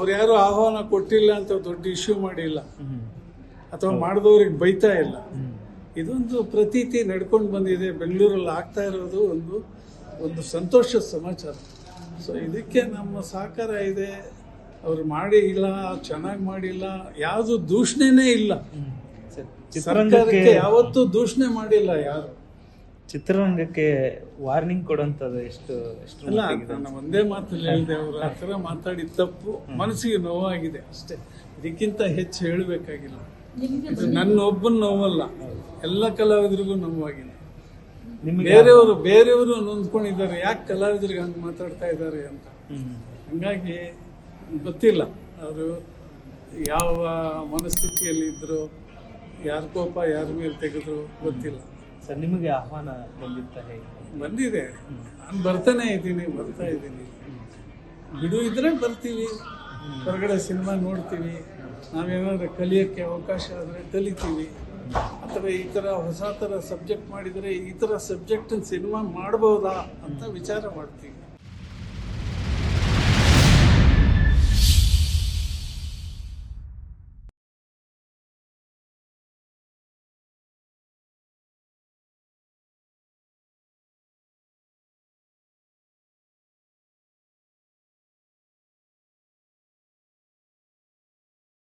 ಅವ್ರು ಯಾರು ಆಹ್ವಾನ ಕೊಟ್ಟಿಲ್ಲ ಅಂತ ದೊಡ್ಡ ಇಶ್ಯೂ ಮಾಡಿಲ್ಲ. ಅಥವಾ ಮಾಡಿದವ್ರಿಗೆ ಬೈತಾ ಇಲ್ಲ. ಇದೊಂದು ಪ್ರತೀತಿ ನಡ್ಕೊಂಡು ಬಂದಿದೆ. ಬೆಂಗಳೂರಲ್ಲಿ ಆಗ್ತಾ ಇರೋದು ಒಂದು ಒಂದು ಸಂತೋಷದ ಸಮಾಚಾರ. ಸೊ ಇದಕ್ಕೆ ನಮ್ಮ ಸಹಕಾರ ಇದೆ. ಅವ್ರು ಮಾಡಿ ಇಲ್ಲ ಚೆನ್ನಾಗಿ ಮಾಡಿಲ್ಲ ಯಾವುದು ದೂಷಣೆನೇ ಇಲ್ಲ. ಸರ್, ಸರ್ಕಾರಕ್ಕೆ ಯಾವತ್ತೂ ದೂಷಣೆ ಮಾಡಿಲ್ಲ ಯಾರು. ಚಿತ್ರರಂಗಕ್ಕೆ ವಾರ್ನಿಂಗ್ ಕೊಡುವಂತದ್ದು ಎಷ್ಟು ಎಷ್ಟು ಅಲ್ಲ? ನಾನು ಒಂದೇ ಮಾತಲ್ಲಿ ಹೇಳಿದೆ ಅವರು ಆ ಥರ ಮಾತಾಡಿದ ತಪ್ಪು ಮನಸ್ಸಿಗೆ ನೋವಾಗಿದೆ ಅಷ್ಟೇ. ಇದಕ್ಕಿಂತ ಹೆಚ್ಚು ಹೇಳಬೇಕಾಗಿಲ್ಲ. ನನ್ನ ಒಬ್ಬನ ನೋವಲ್ಲ. ಎಲ್ಲ ಕಲಾವಿದರಿಗೂ ನೋವಾಗಿದೆ. ನಿಮಗೆ ಬೇರೆಯವರು ಬೇರೆಯವರು ನೊಂದ್ಕೊಂಡಿದ್ದಾರೆ. ಯಾಕೆ ಕಲಾವಿದರಿಗೆ ಹಂಗೆ ಮಾತಾಡ್ತಾ ಇದ್ದಾರೆ ಅಂತ. ಹಂಗಾಗಿ ಗೊತ್ತಿಲ್ಲ. ಅವರು ಯಾವ ಮನಸ್ಥಿತಿಯಲ್ಲಿ ಇದ್ರು ಯಾರ ಕೋಪ ಯಾರ ಮೇಲೆ ತೆಗೆದ್ರು ಗೊತ್ತಿಲ್ಲ. ಸರ್, ನಿಮಗೆ ಆಹ್ವಾನ ಬಂದಿತ್ತ ಬಂದಿದೆ. ನಾನು ಬರ್ತಾನೆ ಇದ್ದೀನಿ, ಬರ್ತಾ ಇದ್ದೀನಿ. ಬಿಡು ಇದ್ರೆ ಬರ್ತೀವಿ. ಹೊರಗಡೆ ಸಿನಿಮಾ ನೋಡ್ತೀವಿ. ನಾವೇನಾದ್ರೆ ಕಲಿಯೋಕ್ಕೆ ಅವಕಾಶ ಆದರೆ ಕಲಿತೀವಿ. ಅಥವಾ ಈ ಥರ ಹೊಸ ಥರ ಸಬ್ಜೆಕ್ಟ್ ಮಾಡಿದರೆ ಈ ಥರ ಸಬ್ಜೆಕ್ಟನ್ನು ಸಿನಿಮಾ ಮಾಡ್ಬೋದಾ ಅಂತ ವಿಚಾರ ಮಾಡ್ತೀವಿ.